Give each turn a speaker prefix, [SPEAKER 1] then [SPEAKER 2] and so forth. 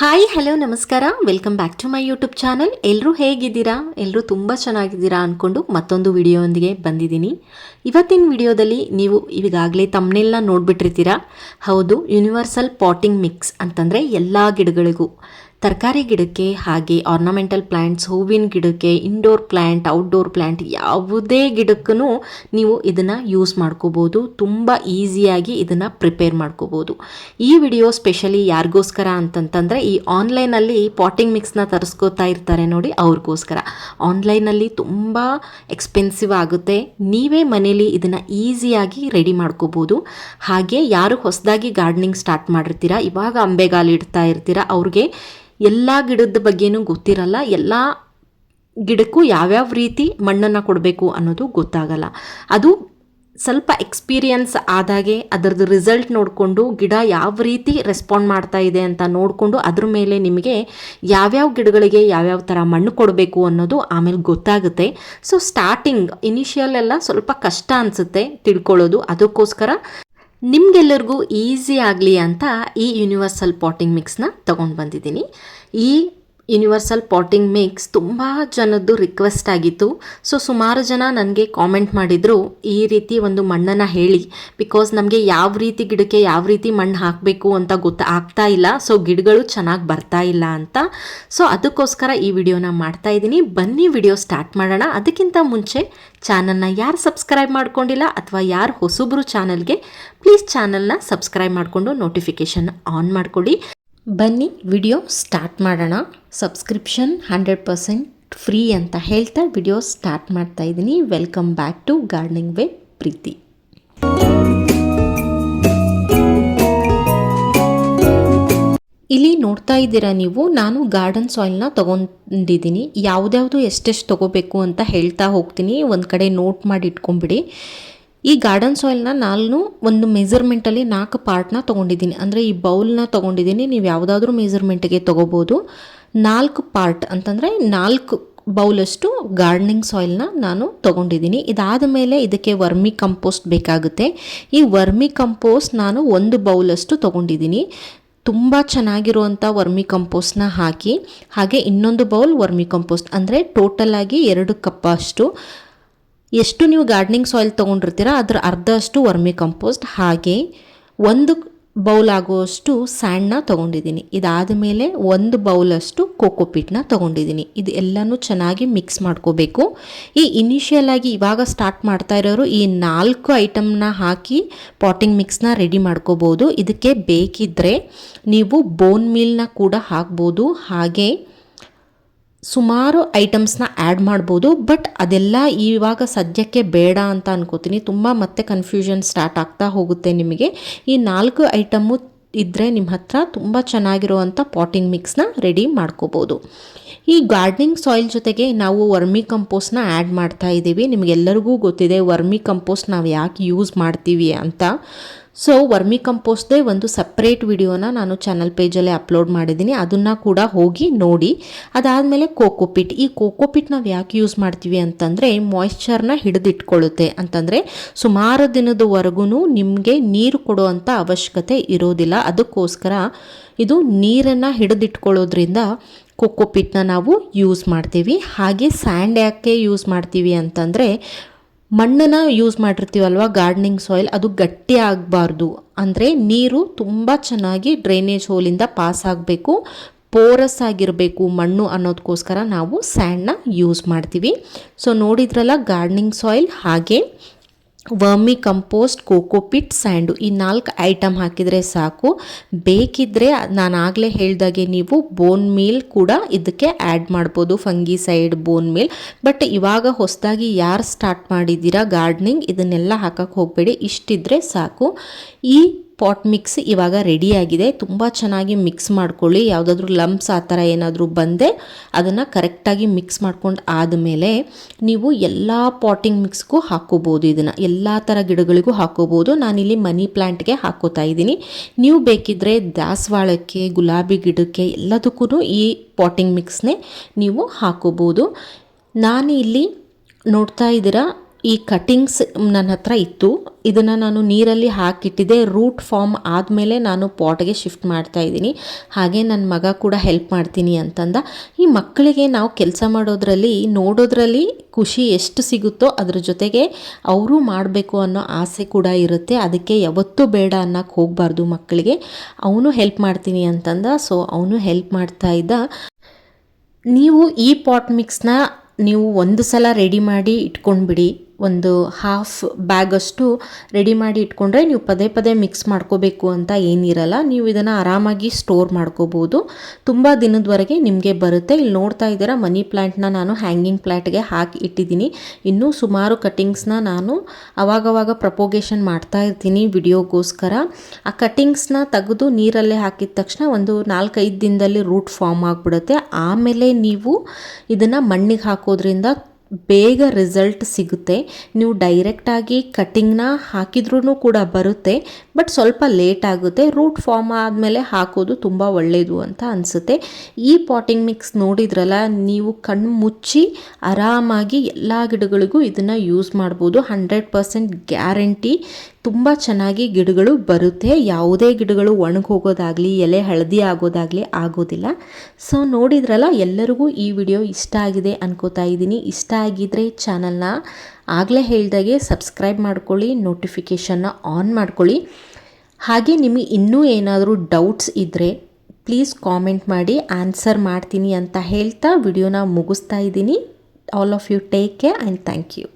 [SPEAKER 1] Hi, hello, ನಮಸ್ಕಾರ. Welcome back to my YouTube channel ಎಲ್ಲರೂ ಹೇಗಿದ್ದೀರಾ? ಎಲ್ಲರೂ ತುಂಬ ಚೆನ್ನಾಗಿದ್ದೀರಾ ಅಂದ್ಕೊಂಡು ಮತ್ತೊಂದು ವಿಡಿಯೋದೊಂದಿಗೆ ಬಂದಿದ್ದೀನಿ. ಇವತ್ತಿನ ವಿಡಿಯೋದಲ್ಲಿ ನೀವು ಈಗಾಗಲೇ ತಮ್ಮನೆಲ್ಲ ನೋಡಿಬಿಟ್ಟಿರ್ತೀರಾ? ಹೌದು ಯೂನಿವರ್ಸಲ್ ಪಾಟಿಂಗ್ ಮಿಕ್ಸ್ ಅಂತಂದರೆ ಎಲ್ಲ ಗಿಡಗಳಿಗೂ. ತರಕಾರಿ ಗಿಡಕ್ಕೆ ಹಾಗೆ ಆರ್ನಮೆಂಟಲ್ ಪ್ಲ್ಯಾಂಟ್ಸ್ ಹೂವಿನ ಗಿಡಕ್ಕೆ ಇಂಡೋರ್ ಪ್ಲ್ಯಾಂಟ್ ಔಟ್ಡೋರ್ ಪ್ಲ್ಯಾಂಟ್ ಯಾವುದೇ ಗಿಡಕ್ಕೂ ನೀವು ಇದನ್ನು ಯೂಸ್ ಮಾಡ್ಕೋಬೋದು. ತುಂಬ ಈಸಿಯಾಗಿ ಇದನ್ನು ಪ್ರಿಪೇರ್ ಮಾಡ್ಕೋಬೋದು. ಈ ವಿಡಿಯೋ ಸ್ಪೆಷಲಿ ಯಾರಿಗೋಸ್ಕರ ಅಂತಂತಂದರೆ ಈ ಆನ್ಲೈನಲ್ಲಿ ಪಾಟಿಂಗ್ ಮಿಕ್ಸ್ನ ತರಿಸ್ಕೋತಾ ಇರ್ತಾರೆ ನೋಡಿ ಅವ್ರಿಗೋಸ್ಕರ. ಆನ್ಲೈನಲ್ಲಿ ತುಂಬ ಎಕ್ಸ್ಪೆನ್ಸಿವ್ ಆಗುತ್ತೆ. ನೀವೇ ಮನೇಲಿ ಇದನ್ನು ಈಸಿಯಾಗಿ ರೆಡಿ ಮಾಡ್ಕೋಬೋದು. ಹಾಗೆ ಯಾರು ಹೊಸದಾಗಿ ಗಾರ್ಡನಿಂಗ್ ಸ್ಟಾರ್ಟ್ ಮಾಡಿರ್ತೀರಾ, ಇವಾಗ ಅಂಬೆಗಾಲು ಇಡ್ತಾ ಇರ್ತೀರಾ, ಅವ್ರಿಗೆ ಎಲ್ಲ ಗಿಡದ ಬಗ್ಗೆನೂ ಗೊತ್ತಿರಲ್ಲ. ಎಲ್ಲ ಗಿಡಕ್ಕೂ ಯಾವ್ಯಾವ ರೀತಿ ಮಣ್ಣನ್ನು ಕೊಡಬೇಕು ಅನ್ನೋದು ಗೊತ್ತಾಗಲ್ಲ. ಅದು ಸ್ವಲ್ಪ ಎಕ್ಸ್ಪೀರಿಯನ್ಸ್ ಆದಾಗೆ ಅದರದ್ದು ರಿಸಲ್ಟ್ ನೋಡಿಕೊಂಡು ಗಿಡ ಯಾವ ರೀತಿ ರೆಸ್ಪಾಂಡ್ ಮಾಡ್ತಾ ಇದೆ ಅಂತ ನೋಡಿಕೊಂಡು ಅದ್ರ ಮೇಲೆ ನಿಮಗೆ ಯಾವ್ಯಾವ ಗಿಡಗಳಿಗೆ ಯಾವ್ಯಾವ ಥರ ಮಣ್ಣು ಕೊಡಬೇಕು ಅನ್ನೋದು ಆಮೇಲೆ ಗೊತ್ತಾಗುತ್ತೆ. ಸೊ ಸ್ಟಾರ್ಟಿಂಗ್ ಇನಿಷಿಯಲ್ ಎಲ್ಲ ಸ್ವಲ್ಪ ಕಷ್ಟ ಅನಿಸುತ್ತೆ ತಿಳ್ಕೊಳ್ಳೋದು. ಅದಕ್ಕೋಸ್ಕರ ನಿಮಗೆಲ್ಲರಿಗೂ ಈಸಿ ಆಗಲಿ ಅಂತ ಈ ಯೂನಿವರ್ಸಲ್ ಪಾಟಿಂಗ್ ಮಿಕ್ಸ್ನ ತೊಗೊಂಡು ಬಂದಿದ್ದೀನಿ. ಈ ಯೂನಿವರ್ಸಲ್ ಪಾಟಿಂಗ್ ಮಿಕ್ಸ್ ತುಂಬ ಜನದ್ದು ರಿಕ್ವೆಸ್ಟ್ ಆಗಿತ್ತು. ಸೊ ಸುಮಾರು ಜನ ನನಗೆ ಕಾಮೆಂಟ್ ಮಾಡಿದರು, ಈ ರೀತಿ ಒಂದು ಮಣ್ಣನ್ನು ಹೇಳಿ. ಬಿಕಾಸ್ ನಮಗೆ ಯಾವ ರೀತಿ ಗಿಡಕ್ಕೆ ಯಾವ ರೀತಿ ಮಣ್ಣು ಹಾಕಬೇಕು ಅಂತ ಗೊತ್ತ ಆಗ್ತಾ ಇಲ್ಲ. ಸೊ ಗಿಡಗಳು ಚೆನ್ನಾಗಿ ಬರ್ತಾ ಇಲ್ಲ ಅಂತ. ಸೊ ಅದಕ್ಕೋಸ್ಕರ ಈ ವಿಡಿಯೋನ ಮಾಡ್ತಾ ಇದ್ದೀನಿ. ಬನ್ನಿ ವಿಡಿಯೋ ಸ್ಟಾರ್ಟ್ ಮಾಡೋಣ. ಅದಕ್ಕಿಂತ ಮುಂಚೆ ಚಾನಲ್ನ ಯಾರು ಸಬ್ಸ್ಕ್ರೈಬ್ ಮಾಡ್ಕೊಂಡಿಲ್ಲ ಅಥವಾ ಯಾರು ಹೊಸಬ್ರು ಚಾನಲ್ಗೆ ಪ್ಲೀಸ್ ಚಾನಲ್ನ ಸಬ್ಸ್ಕ್ರೈಬ್ ಮಾಡಿಕೊಂಡು ನೋಟಿಫಿಕೇಷನ್ ಆನ್ ಮಾಡ್ಕೊಳ್ಳಿ ಬನ್ನಿ, ವಿಡಿಯೋ ಸ್ಟಾರ್ಟ್ ಮಾಡೋಣ. ಸಬ್ಸ್ಕ್ರಿಪ್ಷನ್ ಹಂಡ್ರೆಡ್ ಪರ್ಸೆಂಟ್ ಫ್ರೀ ಅಂತ ಹೇಳ್ತಾ ವಿಡಿಯೋ ಸ್ಟಾರ್ಟ್ ಮಾಡ್ತಾ ಇದ್ದೀನಿ. Welcome back to gardening way Preethi ಇಲ್ಲಿ ನೋಡ್ತಾ ಇದ್ದೀರಾ ನೀವು, ನಾನು ಗಾರ್ಡನ್ ಸಾಯಿಲ್ನ ತೊಗೊಂಡಿದ್ದೀನಿ. ಯಾವುದ್ಯಾವುದು ಎಷ್ಟೆಷ್ಟು ತೊಗೋಬೇಕು ಅಂತ ಹೇಳ್ತಾ ಹೋಗ್ತೀನಿ. ಒಂದು ಕಡೆ ನೋಟ್ ಮಾಡಿ ಇಟ್ಕೊಂಬಿಡಿ ಈ ಗಾರ್ಡನ್ ಸಾಯಿಲ್ನ ನಾನು ಒಂದು ಮೆಜರ್ಮೆಂಟಲ್ಲಿ ನಾಲ್ಕು ಪಾರ್ಟ್ನ ತೊಗೊಂಡಿದ್ದೀನಿ. ಅಂದರೆ ಈ ಬೌಲ್ನ ತೊಗೊಂಡಿದ್ದೀನಿ. ನೀವು ಯಾವುದಾದ್ರೂ ಮೆಜರ್ಮೆಂಟ್ಗೆ ತೊಗೋಬೋದು. ನಾಲ್ಕು ಪಾರ್ಟ್ ಅಂತಂದರೆ ನಾಲ್ಕು ಬೌಲಷ್ಟು ಗಾರ್ಡನಿಂಗ್ ಸಾಯಿಲ್ನ ನಾನು ತೊಗೊಂಡಿದ್ದೀನಿ. ಇದಾದ ಮೇಲೆ ಇದಕ್ಕೆ ವರ್ಮಿ ಕಂಪೋಸ್ಟ್ ಬೇಕಾಗುತ್ತೆ. ಈ ವರ್ಮಿ ಕಂಪೋಸ್ಟ್ ನಾನು ಒಂದು ಬೌಲಷ್ಟು ತೊಗೊಂಡಿದ್ದೀನಿ. ತುಂಬ ಚೆನ್ನಾಗಿರುವಂಥ ವರ್ಮಿ ಕಂಪೋಸ್ಟ್ನ ಹಾಕಿ, ಹಾಗೆ ಇನ್ನೊಂದು ಬೌಲ್ ವರ್ಮಿ ಕಂಪೋಸ್ಟ್ ಅಂದರೆ ಟೋಟಲಾಗಿ ಎರಡು ಕಪ್ಪಷ್ಟು ಎಷ್ಟು ನೀವು ಗಾರ್ಡನಿಂಗ್ ಸಾಯಿಲ್ ತೊಗೊಂಡಿರ್ತೀರ ಅದರ ಅರ್ಧಷ್ಟು ವರ್ಮಿ ಕಂಪೋಸ್ಟ್ ಹಾಗೆ ಒಂದು ಬೌಲ್ ಆಗುವಷ್ಟು ಸ್ಯಾಂಡ್ನ ತೊಗೊಂಡಿದ್ದೀನಿ. ಇದಾದ ಮೇಲೆ ಒಂದು ಬೌಲಷ್ಟು ಕೋಕೋಪೀಟ್ನ ತೊಗೊಂಡಿದ್ದೀನಿ. ಇದು ಎಲ್ಲನೂ ಚೆನ್ನಾಗಿ ಮಿಕ್ಸ್ ಮಾಡ್ಕೋಬೇಕು. ಈ ಇನಿಷಿಯಲ್ ಆಗಿ ಇವಾಗ ಸ್ಟಾರ್ಟ್ ಮಾಡ್ತಾ ಇರೋರು ಈ ನಾಲ್ಕು ಐಟಮ್ನ ಹಾಕಿ ಪಾಟಿಂಗ್ ಮಿಕ್ಸ್ನ ರೆಡಿ ಮಾಡ್ಕೋಬೋದು. ಇದಕ್ಕೆ ಬೇಕಿದ್ದರೆ ನೀವು ಬೋನ್ ಮೀಲ್ನ ಕೂಡ ಹಾಕ್ಬೋದು. ಹಾಗೆ ಸುಮಾರು ಐಟಮ್ಸ್ನ ಆ್ಯಡ್ ಮಾಡ್ಬೋದು ಬಟ್ ಅದೆಲ್ಲ ಇವಾಗ ಸದ್ಯಕ್ಕೆ ಬೇಡ ಅಂತ ಅನ್ಕೋತೀನಿ. ತುಂಬ ಮತ್ತೆ ಕನ್ಫ್ಯೂಷನ್ ಸ್ಟಾರ್ಟ್ ಆಗ್ತಾ ಹೋಗುತ್ತೆ ನಿಮಗೆ. ಈ ನಾಲ್ಕು ಐಟಮು ಇದ್ದರೆ ನಿಮ್ಮ ಹತ್ರ ತುಂಬ ಚೆನ್ನಾಗಿರುವಂಥ ಪಾಟಿಂಗ್ ಮಿಕ್ಸ್ನ ರೆಡಿ ಮಾಡ್ಕೋಬೋದು. ಈ ಗಾರ್ಡನಿಂಗ್ ಸಾಯಿಲ್ ಜೊತೆಗೆ ನಾವು ವರ್ಮಿ ಕಂಪೋಸ್ಟ್ನ ಆ್ಯಡ್ ಮಾಡ್ತಾ ಇದ್ದೀವಿ. ನಿಮಗೆಲ್ಲರಿಗೂ ಗೊತ್ತಿದೆ ವರ್ಮಿ ಕಂಪೋಸ್ಟ್ ನಾವು ಯಾಕೆ ಯೂಸ್ ಮಾಡ್ತೀವಿ ಅಂತ. ಸೊ ವರ್ಮಿ ಕಂಪೋಸ್ಟ್ದೇ ಒಂದು ಸಪ್ರೇಟ್ ವಿಡಿಯೋನ ನಾನು ಚಾನಲ್ ಪೇಜಲ್ಲೇ ಅಪ್ಲೋಡ್ ಮಾಡಿದ್ದೀನಿ. ಅದನ್ನು ಕೂಡ ಹೋಗಿ ನೋಡಿ. ಅದಾದಮೇಲೆ ಕೋಕೋಪಿಟ್. ಈ ಕೋಕೋಪಿಟ್ ನಾವು ಯಾಕೆ ಯೂಸ್ ಮಾಡ್ತೀವಿ ಅಂತಂದರೆ ಮಾಯ್ಶ್ಚರ್ನ ಹಿಡಿದಿಟ್ಕೊಳ್ಳುತ್ತೆ ಅಂತಂದರೆ ಸುಮಾರು ದಿನದವರೆಗೂ ನಿಮಗೆ ನೀರು ಕೊಡುವಂಥ ಅವಶ್ಯಕತೆ ಇರೋದಿಲ್ಲ. ಅದಕ್ಕೋಸ್ಕರ ಇದು ನೀರನ್ನು ಹಿಡಿದಿಟ್ಕೊಳ್ಳೋದ್ರಿಂದ ಕೋಕೋಪಿಟ್ನ ನಾವು ಯೂಸ್ ಮಾಡ್ತೀವಿ. ಹಾಗೆ ಸ್ಯಾಂಡ್ ಯಾಕೆ ಯೂಸ್ ಮಾಡ್ತೀವಿ ಅಂತಂದರೆ ಮಣ್ಣನ್ನು ಯೂಸ್ ಮಾಡಿರ್ತೀವಲ್ವ ಗಾರ್ಡ್ನಿಂಗ್ ಸಾಯಿಲ್ ಅದು ಗಟ್ಟಿ ಆಗಬಾರ್ದು. ಅಂದರೆ ನೀರು ತುಂಬ ಚೆನ್ನಾಗಿ ಡ್ರೈನೇಜ್ ಹೋಲಿಂದ ಪಾಸ್ ಆಗಬೇಕು. ಪೋರಸ್ ಆಗಿರಬೇಕು ಮಣ್ಣು ಅನ್ನೋದಕ್ಕೋಸ್ಕರ ನಾವು ಸ್ಯಾಂಡ್ನ ಯೂಸ್ ಮಾಡ್ತೀವಿ. ಸೊ ನೋಡಿದ್ರಲ್ಲ ಗಾರ್ಡ್ನಿಂಗ್ ಸಾಯಿಲ್ ಹಾಗೆ ವರ್ಮಿ ಕಂಪೋಸ್ಟ್ ಕೋಕೋಪಿಟ್ ಸ್ಯಾಂಡು ಈ ನಾಲ್ಕು ಐಟಮ್ ಹಾಕಿದರೆ ಸಾಕು. ಬೇಕಿದ್ದರೆ ನಾನು ಆಗಲೇ ಹೇಳ್ದಾಗೆ ನೀವು ಬೋನ್ ಮೀಲ್ ಕೂಡ ಇದಕ್ಕೆ ಆ್ಯಡ್ ಮಾಡ್ಬೋದು ಫಂಗಿಸೈಡ್ ಬೋನ್ ಮೀಲ್ ಬಟ್ ಇವಾಗ ಹೊಸದಾಗಿ ಯಾರು ಸ್ಟಾರ್ಟ್ ಮಾಡಿದ್ದೀರಾ ಗಾರ್ಡ್ನಿಂಗ್ ಇದನ್ನೆಲ್ಲ ಹಾಕಕ್ಕೆ ಹೋಗಬೇಡಿ, ಇಷ್ಟಿದ್ರೆ ಸಾಕು. ಈ ಪಾಟ್ ಮಿಕ್ಸ್ ಇವಾಗ ರೆಡಿಯಾಗಿದೆ ತುಂಬ ಚೆನ್ನಾಗಿ ಮಿಕ್ಸ್ ಮಾಡ್ಕೊಳ್ಳಿ. ಯಾವುದಾದ್ರೂ ಲಂಪ್ಸ್ ಆ ಥರ ಏನಾದರೂ ಬಂದೆ ಅದನ್ನು ಕರೆಕ್ಟಾಗಿ ಮಿಕ್ಸ್ ಮಾಡ್ಕೊಂಡು ಆದಮೇಲೆ ನೀವು ಎಲ್ಲ ಪಾಟಿಂಗ್ ಮಿಕ್ಸ್ಗೂ ಹಾಕೋಬೋದು ಇದನ್ನು. ಎಲ್ಲ ಥರ ಗಿಡಗಳಿಗೂ ಹಾಕೋಬೋದು. ನಾನಿಲ್ಲಿ ಮನಿ ಪ್ಲ್ಯಾಂಟ್ಗೆ ಹಾಕೋತಾ ಇದ್ದೀನಿ. ನೀವು ಬೇಕಿದ್ದರೆ ದಾಸವಾಳಕ್ಕೆ, ಗುಲಾಬಿ ಗಿಡಕ್ಕೆ ಎಲ್ಲದಕ್ಕೂ ಈ ಪಾಟಿಂಗ್ ಮಿಕ್ಸ್ನೇ ನೀವು ಹಾಕೋಬೋದು. ನಾನು ಇಲ್ಲಿ ನೋಡ್ತಾ ಇದ್ದೀರಾ ಈ ಕಟಿಂಗ್ಸ್ ನನ್ನ ಹತ್ರ ಇತ್ತು. ಇದನ್ನು ನಾನು ನೀರಲ್ಲಿ ಹಾಕಿಟ್ಟಿದ್ದೆ. ರೂಟ್ ಫಾರ್ಮ್ ಆದಮೇಲೆ ನಾನು ಪಾಟ್ಗೆ ಶಿಫ್ಟ್ ಮಾಡ್ತಾ ಇದ್ದೀನಿ. ಹಾಗೆ ನನ್ನ ಮಗ ಕೂಡ ಹೆಲ್ಪ್ ಮಾಡ್ತೀನಿ ಅಂತಂದ. ಈ ಮಕ್ಕಳಿಗೆ ನಾವು ಕೆಲಸ ಮಾಡೋದ್ರಲ್ಲಿ, ನೋಡೋದ್ರಲ್ಲಿ ಖುಷಿ ಎಷ್ಟು ಸಿಗುತ್ತೋ ಅದ್ರ ಜೊತೆಗೆ ಅವರು ಮಾಡಬೇಕು ಅನ್ನೋ ಆಸೆ ಕೂಡ ಇರುತ್ತೆ. ಅದಕ್ಕೆ ಯಾವತ್ತೂ ಬೇಡ ಅನ್ನೋಕ್ಕೆ ಹೋಗಬಾರ್ದು ಮಕ್ಕಳಿಗೆ. ಅವನು ಹೆಲ್ಪ್ ಮಾಡ್ತೀನಿ ಅಂತಂದ. ಸೊ ಅವನು ಹೆಲ್ಪ್ ಮಾಡ್ತಾ ಇದ್ದ. ನೀವು ಈ ಪಾಟ್ ಮಿಕ್ಸ್ನ ನೀವು ಒಂದು ಸಲ ರೆಡಿ ಮಾಡಿ ಇಟ್ಕೊಂಡ್ಬಿಡಿ. ಒಂದು ಹಾಫ್ ಬ್ಯಾಗಷ್ಟು ರೆಡಿ ಮಾಡಿ ಇಟ್ಕೊಂಡ್ರೆ ನೀವು ಪದೇ ಪದೇ ಮಿಕ್ಸ್ ಮಾಡ್ಕೋಬೇಕು ಅಂತ ಏನಿರಲ್ಲ. ನೀವು ಇದನ್ನು ಆರಾಮಾಗಿ ಸ್ಟೋರ್ ಮಾಡ್ಕೋಬೋದು. ತುಂಬ ದಿನದವರೆಗೆ ನಿಮಗೆ ಬರುತ್ತೆ. ಇಲ್ಲಿ ನೋಡ್ತಾ ಇದ್ದೀರಾ, ಮನಿ ಪ್ಲ್ಯಾಂಟ್ನ ನಾನು ಹ್ಯಾಂಗಿಂಗ್ ಪ್ಲ್ಯಾಂಟ್ಗೆ ಹಾಕಿ ಇಟ್ಟಿದ್ದೀನಿ. ಇನ್ನೂ ಸುಮಾರು ಕಟ್ಟಿಂಗ್ಸ್ನ ನಾನು ಅವಾಗವಾಗ ಪ್ರಪೋಗೇಷನ್ ಮಾಡ್ತಾ ಇರ್ತೀನಿ ವಿಡಿಯೋಗೋಸ್ಕರ ಆ ಕಟ್ಟಿಂಗ್ಸ್ನ ತೆಗೆದು ನೀರಲ್ಲೇ ಹಾಕಿದ ತಕ್ಷಣ ಒಂದು ನಾಲ್ಕೈದು ದಿನದಲ್ಲಿ ರೂಟ್ ಫಾರ್ಮ್ ಆಗಿಬಿಡುತ್ತೆ. ಆಮೇಲೆ ನೀವು ಇದನ್ನು ಮಣ್ಣಿಗೆ ಹಾಕೋದ್ರಿಂದ ಬೇಗ ರಿಸಲ್ಟ್ ಸಿಗುತ್ತೆ. ನೀವು ಡೈರೆಕ್ಟಾಗಿ ಕಟ್ಟಿಂಗ್ನ ಹಾಕಿದ್ರೂ ಕೂಡ ಬರುತ್ತೆ. ಬಟ್ ಸ್ವಲ್ಪ ಲೇಟ್ ಆಗುತ್ತೆ. ರೂಟ್ ಫಾರ್ಮ್ ಆದಮೇಲೆ ಹಾಕೋದು ತುಂಬ ಒಳ್ಳೆಯದು ಅಂತ ಅನಿಸುತ್ತೆ. ಈ ಪಾಟಿಂಗ್ ಮಿಕ್ಸ್ ನೋಡಿದ್ರಲ್ಲ, ನೀವು ಕಣ್ಣು ಮುಚ್ಚಿ ಆರಾಮಾಗಿ ಎಲ್ಲ ಗಿಡಗಳಿಗೂ ಇದನ್ನು ಯೂಸ್ ಮಾಡ್ಬೋದು. ಹಂಡ್ರೆಡ್ ಪರ್ಸೆಂಟ್ ಗ್ಯಾರಂಟಿ ತುಂಬ ಚೆನ್ನಾಗಿ ಗಿಡಗಳು ಬರುತ್ತೆ. ಯಾವುದೇ ಗಿಡಗಳು ಒಣಗೋಗೋದಾಗಲಿ, ಎಲೆ ಹಳದಿ ಆಗೋದಾಗಲಿ ಆಗೋದಿಲ್ಲ. ಸೊ ನೋಡಿದ್ರಲ್ಲ, ಎಲ್ಲರಿಗೂ ಈ ವಿಡಿಯೋ ಇಷ್ಟ ಆಗಿದೆ ಅನ್ಕೋತಾ ಇದ್ದೀನಿ. ಇಷ್ಟ ಆಗಿದ್ರೆ ಚಾನಲ್ನ ಆಗಲೇ ಹೇಳಿದಾಗೆ ಸಬ್ಸ್ಕ್ರೈಬ್ ಮಾಡ್ಕೊಳ್ಳಿ, ನೋಟಿಫಿಕೇಷನ್ನ ಆನ್ ಮಾಡ್ಕೊಳ್ಳಿ. ಹಾಗೆ ನಿಮಗೆ ಇನ್ನೂ ಏನಾದರೂ ಡೌಟ್ಸ್ ಇದ್ದರೆ ಪ್ಲೀಸ್ ಕಾಮೆಂಟ್ ಮಾಡಿ, ಆನ್ಸರ್ ಮಾಡ್ತೀನಿ ಅಂತ ಹೇಳ್ತಾ ವಿಡಿಯೋನ ಮುಗಿಸ್ತಾ ಇದ್ದೀನಿ. All of you take care and thank you